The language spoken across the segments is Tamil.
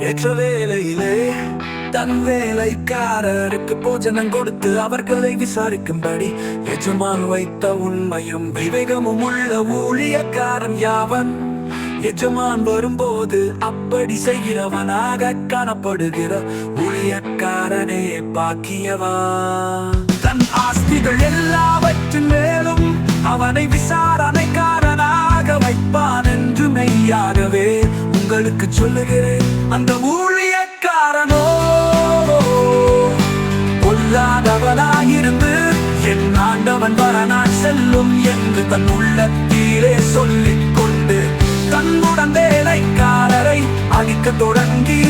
ஏற்ற வேலையிலே தன் வேலைக்காரருக்கு போஜனம் கொடுத்து அவர்களை விசாரிக்கும்படி எஜமான் வைத்த உண்மையும் விவேகமும் உள்ள ஊழியக்காரன் யாவன்? எஜமான் வரும்போது அப்படி செய்கிறவனாக காணப்படுகிற ஊழியக்காரனே பாக்கியவான் தன் ஆஸ்திகள் எல்லாவற்றின் மேலும் அவனை விசாரணை உங்களுக்கு சொல்லுகிறேன் அந்த ஊழியக்காரனோ? பொல்லாதவனாயிருந்து என் ஆண்டவன் வரனா செல்லும் என்று தன் உள்ளத்திலே சொல்லிக் கொண்டு தன்னுடன் வேலைக்காரரை அழிக்க தொடங்கி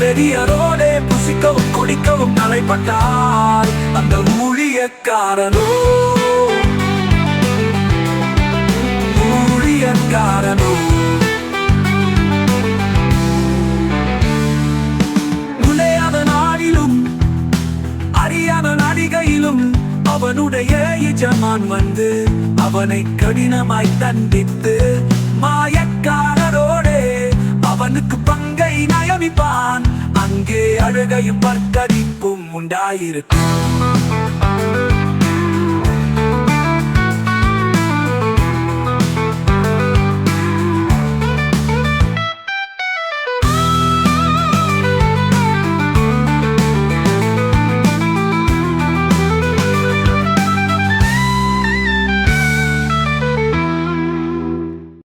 பெரியரோடே புசிக்கவும் குடிக்கவும் தலைப்பட்டார் அந்த ஊழியக்காரனோ? ஊழியக்காரனோ? நடிகையிலும் அவனுடைய எஜமான் வந்து அவனை கடினமாய் தண்டித்து மாயக்காரரோடே அவனுக்கு பங்கை நயமிப்பான். அங்கே அழுகையும் பற்கடிப்பும் உண்டாயிருக்கும்.